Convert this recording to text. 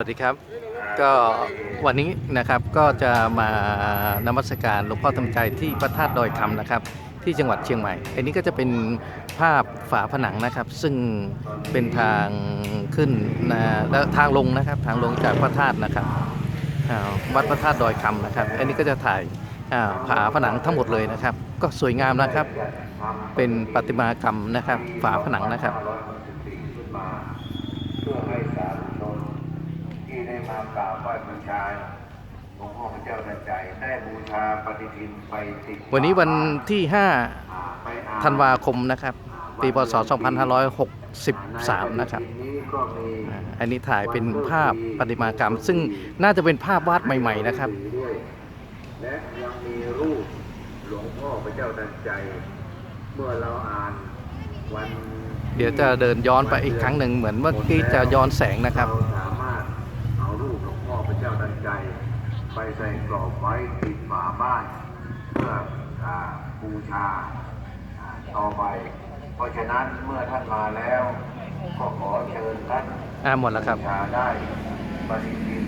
สวัสดีครับก็วันนี้นะครับก็จะมานมัสการหลวงพ่อทำใจที่พระธาตุดอยคำนะครับ ที่จังหวัดเชียงใหม่ อันนี้ก็จะเป็นภาพฝาผนังนะครับ ซึ่งเป็นทางขึ้นนะและทางลงนะครับทางลงจากพระธาตุนะครับวัดพระธาตุดอยคำนะครับ อันนี้ก็จะถ่ายอ่าฝาผนังทั้งหมดเลยนะครับ ก็สวยงามนะครับ เป็นประติมากรรมนะครับ ฝาผนังนะครับ เพื่อให้สาธุชนที่ได้ มากราบไหว้บูชาหลวงพ่อพระเจ้าทันใจ ได้บูชาปฏิทินไปติดวันนี้วันที่5อ่าไปอ่ธันวาคมนะครับ ปีพศ 2563 นะครับปฏิทินนี้ก็มีอ่าอันนี้ถ่ายเป็นภาพประติมากรรม ซึ่งน่าจะเป็นภาพวาดใหม่ ๆ นะครับด้วยและยังมีรูปหลวงพ่อพระเจ้าทันใจ เมื่อเราอ่านวันเดี๋ยวจะเดินย้อนไปอีกครั้งหนึ่งเหมือนเมื่อกี้จะย้อนแสงนะครับ ไปใส่กรอบไว้ติดฝาบ้าน เพื่ออาบูชาอ่าต่อไป เพราะฉะนั้นเมื่อท่านมาแล้ว ก็ขอเชิญท่านอ่าหมดแล้วครับ บูชาได้ปฏิทิน